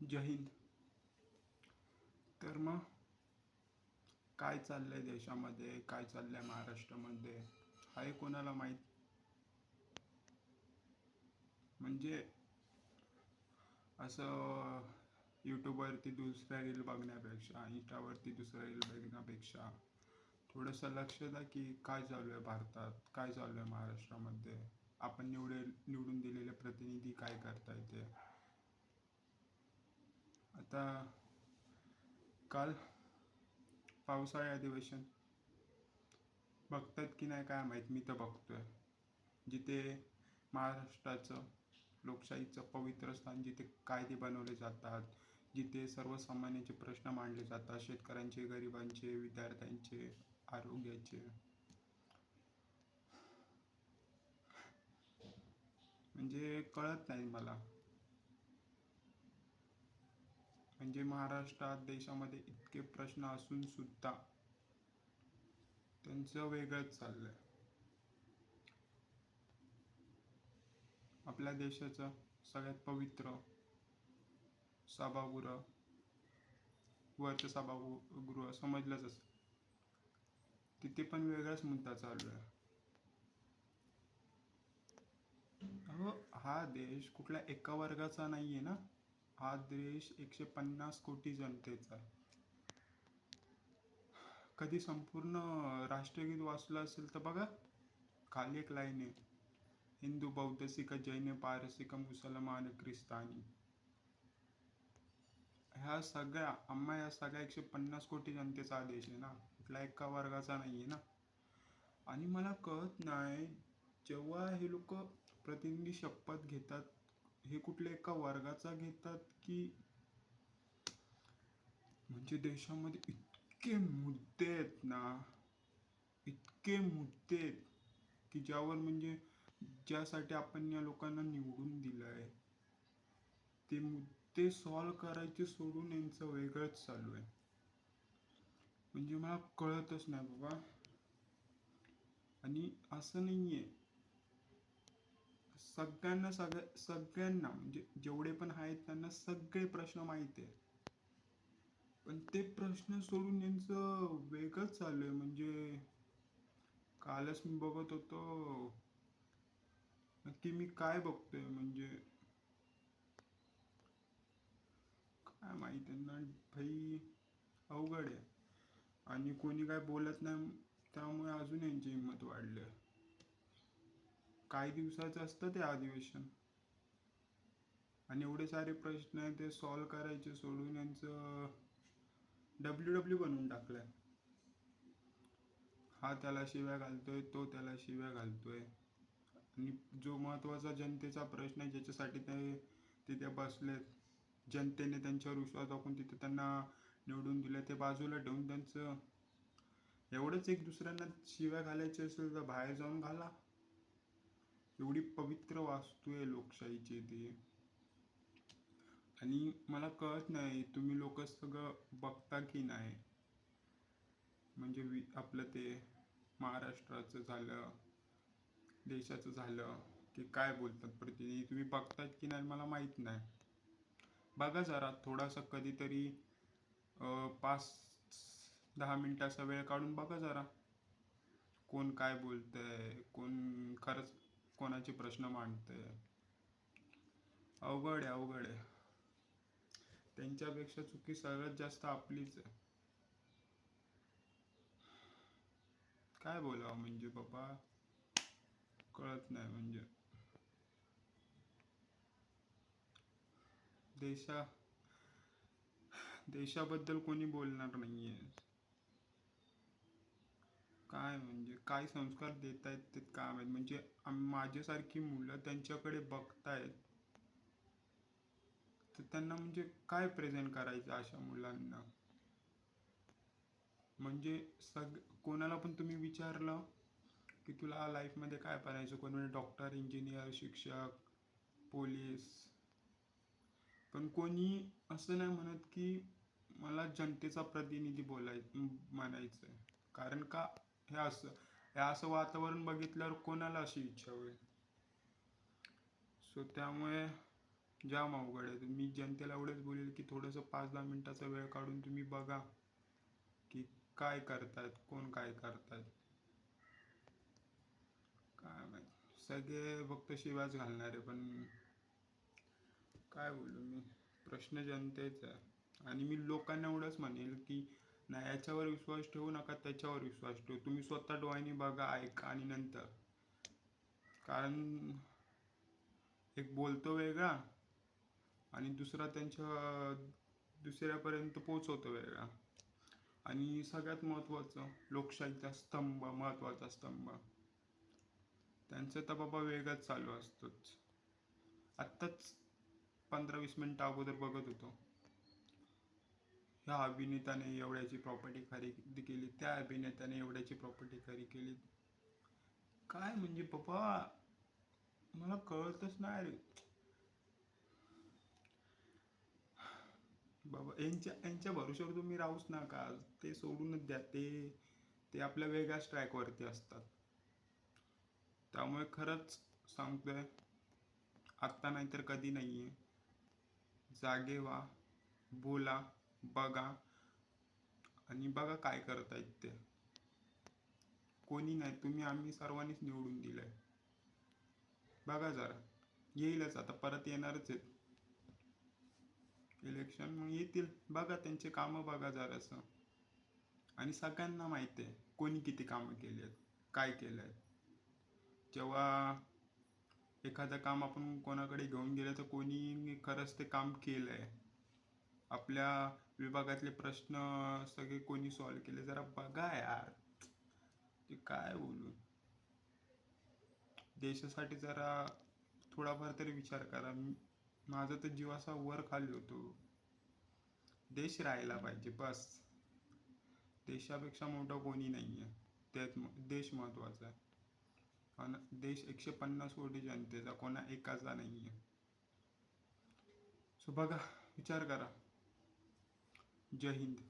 जय हिंद. तर मग काय चाललंय देशामध्ये? काय चाललंय महाराष्ट्रामध्ये? आहे कोणाला माहीत? म्हणजे असं यूट्यूबवरती दुसऱ्या रील बघण्यापेक्षा इंस्टावरती दुसऱ्या रील बघण्यापेक्षा थोडंसं लक्ष द्या की काय चालू आहे भारतात? काय चालू आहे महाराष्ट्रामध्ये? आपण निवडे निवडून दिलेले प्रतिनिधी काय करताय ते आता काल पावसाळी अधिवेशन. बघतात की नाही काय माहीत मी तर बघतोय. जिथे महाराष्ट्राचं लोकशाहीचं पवित्र स्थान जिथे कायदे बनवले जातात जिथे सर्वसामान्यांचे प्रश्न मांडले जातात शेतकऱ्यांचे गरिबांचे विद्यार्थ्यांचे आरोग्याचे. म्हणजे कळत नाही मला. म्हणजे महाराष्ट्रात देशामध्ये इतके प्रश्न असून सुद्धा त्यांचं वेगळंच चाललंय. आपल्या देशाचं सगळ्यात पवित्र सभागृह वरचं सभागृह समजलंच असं तिथे पण वेगळाच मुद्दा चालू आहे. हा देश कुठल्या एका वर्गाचा नाहीये ना? हा देश एकशे पन्नास कोटी जनतेचा आहे. कधी संपूर्ण राष्ट्रगीत वाचलं असेल तर बघा खाली एक लाईन आहे. हिंदू बौद्ध सिख जैन पारसिक मुसलमान ख्रिस्तानी. ह्या सगळ्या आम्हा या सगळ्या एकशे पन्नास कोटी जनतेचा देश आहे ना. कुठला एका वर्गाचा नाहीये ना. आणि मला कळत नाही जेव्हा हे लोक प्रतिनिधी शपथ घेतात हे कुठल्या एका वर्गाचा घेतात की म्हणजे देशामध्ये इतके मुद्दे आहेत ना इतके मुद्दे आहेत की ज्यावर म्हणजे ज्यासाठी आपण या लोकांना निवडून दिलंय. ते मुद्दे सॉल्व करायचे सोडून यांचं वेगळंच चालू आहे. म्हणजे मला कळतच नाही बाबा. आणि असं नाहीये सगळ्यांना सगळ्या सगळ्यांना म्हणजे जेवढे पण आहेत त्यांना सगळे प्रश्न माहिती आहे पण ते प्रश्न सोडून यांचं वेगळंच चालू आहे. म्हणजे कालच मी बघत होतो. नक्की मी काय बघतोय? म्हणजे काय माहीत ना भाई अवघड आहे. आणि कोणी काय बोलत नाही त्यामुळे अजून यांची हिंमत वाढली आहे. काही दिवसाचं असतं ते अधिवेशन. आणि एवढे सारे प्रश्न आहे ते सॉल्व करायचे सोडून यांचं डब्ल्यू डब्ल्यू बनवून टाकलंय. हा त्याला शिव्या घालतोय तो त्याला शिव्या घालतोय. आणि जो महत्त्वाचा जनतेचा प्रश्न आहे ज्याच्यासाठी ते तिथे बसलेत जनतेने त्यांच्यावर विश्वास दाखवून तिथे त्यांना निवडून दिलं ते बाजूला ठेवून त्यांचं एवढंच एक दुसऱ्यांना शिव्या घालायची असेल तर बाहेर जाऊन घाला. एवढी पवित्र वास्तू आहे लोकशाहीची ती. आणि मला कळत नाही तुम्ही लोक सगळं बघता की नाही? म्हणजे वि आपलं ते महाराष्ट्राचं झालं देशाचं झालं की काय बोलतात प्रतिनिधी? तुम्ही बघतात की नाही मला माहीत नाही. बघा जरा थोडासा कधीतरी पाच दहा मिनिटाचा वेळ काढून बघा जरा. कोण काय बोलतंय कोण खरंच कोणाचे प्रश्न मांडते? अवघड आहे अवघड आहे. त्यांच्यापेक्षा चुकी सगळ्यात जास्त आपलीच आहे. काय बोलावं म्हणजे बाबा? कळत नाही म्हणजे. देशा देशाबद्दल कोणी बोलणार नाहीये. काय म्हणजे काय संस्कार देत आहेत ते काय माहीत? म्हणजे माझ्यासारखी मुलं त्यांच्याकडे बघतायत. तर त्यांना म्हणजे काय प्रेझेंट करायचं अशा मुलांना? म्हणजे सग कोणाला पण तुम्ही विचारलं की तुला लाईफमध्ये काय बनायचं कोण म्हणजे डॉक्टर इंजिनियर शिक्षक पोलीस पण कोणी असं नाही म्हणत की मला जनतेचा प्रतिनिधी बोलाय म्हणायचं आहे कारण का हे असं हे असं वातावरण बघितल्यावर कोणाला अशी इच्छा होईल? सो त्यामुळे जाम अवघड आहे. मी जनतेला एवढंच बोलेल की थोडंसं पाच दहा मिनिटाचा वेळ काढून तुम्ही बघा की काय करतायत कोण काय करतायत. काय माहिती. सगळे फक्त शिवाच घालणारे पण काय बोलू मी? प्रश्न जनतेचा आहे. आणि मी लोकांना एवढंच म्हणेल की नाही याच्यावर विश्वास ठेवू नका त्याच्यावर विश्वास ठेवू. तुम्ही स्वतः डोळ्यांनी बघा ऐका आणि नंतर. कारण एक बोलतो वेगळा आणि दुसरा त्यांच्या दुसऱ्यापर्यंत पोचवतो वेगळा. आणि सगळ्यात महत्त्वाचं लोकशाहीचा स्तंभ महत्त्वाचा स्तंभ. त्यांचं तर बाबा वेगळाच चालू असतोच. आत्ताच पंधरा वीस मिनटं अगोदर बघत होतो. ह्या अभिनेत्याने एवढ्याची प्रॉपर्टी खरेदी केली त्या अभिनेत्याने एवढ्याची प्रॉपर्टी खरेदी केली. काय म्हणजे पप्पा? मला कळतच नाही रे. बाबा यांच्या यांच्या भरोश्यावर तुम्ही राहूच नका. ते सोडूनच द्या. ते ते आपल्या वेगळ्याच ट्रॅकवरती असतात. त्यामुळे खरंच सांगतोय आत्ता नाही तर कधी नाही आहे जागे व्हा बोला. बघा. आणि बघा काय करतायत ते. कोणी नाही तुम्ही आम्ही सर्वांनीच निवडून दिलंय. बघा जरा. येईलच आता परत येणारच आहेत. इलेक्शन मग येतील. बघा त्यांचे कामं बघा जरासं. आणि सगळ्यांना माहिती आहे कोणी किती कामं केली आहेत काय केलं आहे जेव्हा एखादं काम आपण कोणाकडे घेऊन गेलं तर कोणी खरंच ते काम केलं आहे आपल्या विभागातले प्रश्न सगळे कोणी सॉल्व केले? जरा बघा यार. ते काय बोलू? देशासाठी जरा थोडाफार तरी विचार करा. माझा तर जीव असा वर खाली होतो. देश राहायला पाहिजे बस. देशापेक्षा मोठं कोणी नाही आहे त्यात देश महत्त्वाचा आहे. आणि देश एकशे पन्नास कोटी जनतेचा कोणा एकाचा नाही आहे सो बघा विचार करा. जय हिंद।